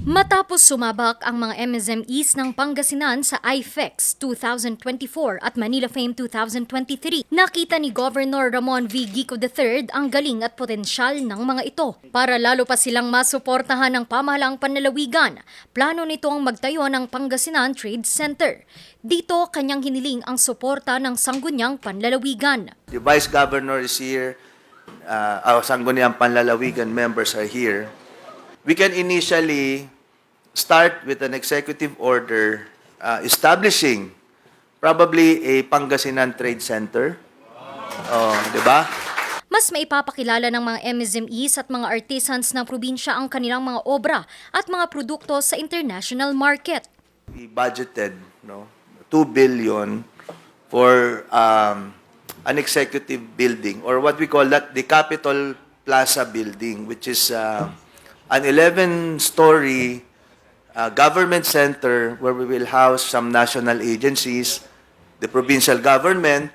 Matapos sumabak ang mga MSMEs ng Pangasinan sa IFEX 2024 at Manila Fame 2023, nakita ni Governor Ramon V. Gico III ang galing at potensyal ng mga ito. Para lalo pa silang masuportahan ng pamahalaang panlalawigan, plano nitong magtayo ng Pangasinan Trade Center. Dito, kanyang hiniling ang suporta ng sanggunyang panlalawigan. The Vice Governor is here. Uh, our Sangguniang Panlalawigan members are here. We can initially start with an executive order uh, establishing probably a Pangasinan Trade Center. Oh, 'di ba? Mas maipapakilala ng mga MSMEs at mga artisans ng probinsya ang kanilang mga obra at mga produkto sa international market. We budgeted, no, 2 billion for um, an executive building or what we call that the Capitol Plaza building which is uh, an 11-story uh, government center where we will house some national agencies, the provincial government.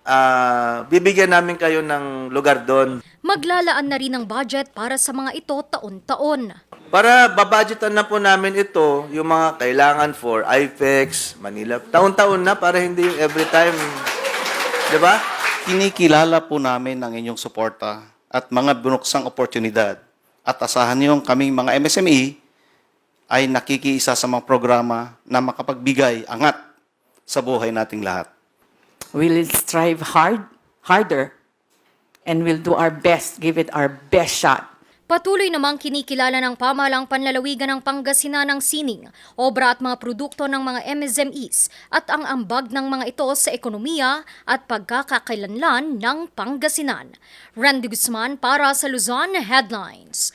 Uh, bibigyan namin kayo ng lugar doon Maglalaan na rin ng budget para sa mga ito taon-taon. Para babudgetan na po namin ito, yung mga kailangan for IFEX, Manila. Taon-taon na para hindi yung every time. Di ba? Kinikilala po namin ang inyong suporta at mga bunuksang oportunidad. At asahan niyong kaming mga MSME ay nakikiisa sa mga programa na makapagbigay angat sa buhay nating lahat. We will strive hard, harder, and we'll do our best, give it our best shot. Patuloy namang kinikilala ng pamahalang panlalawigan ng Pangasinan ng sining, obra at mga produkto ng mga MSMEs at ang ambag ng mga ito sa ekonomiya at pagkakakilanlan ng Pangasinan. Randy Guzman para sa Luzon Headlines.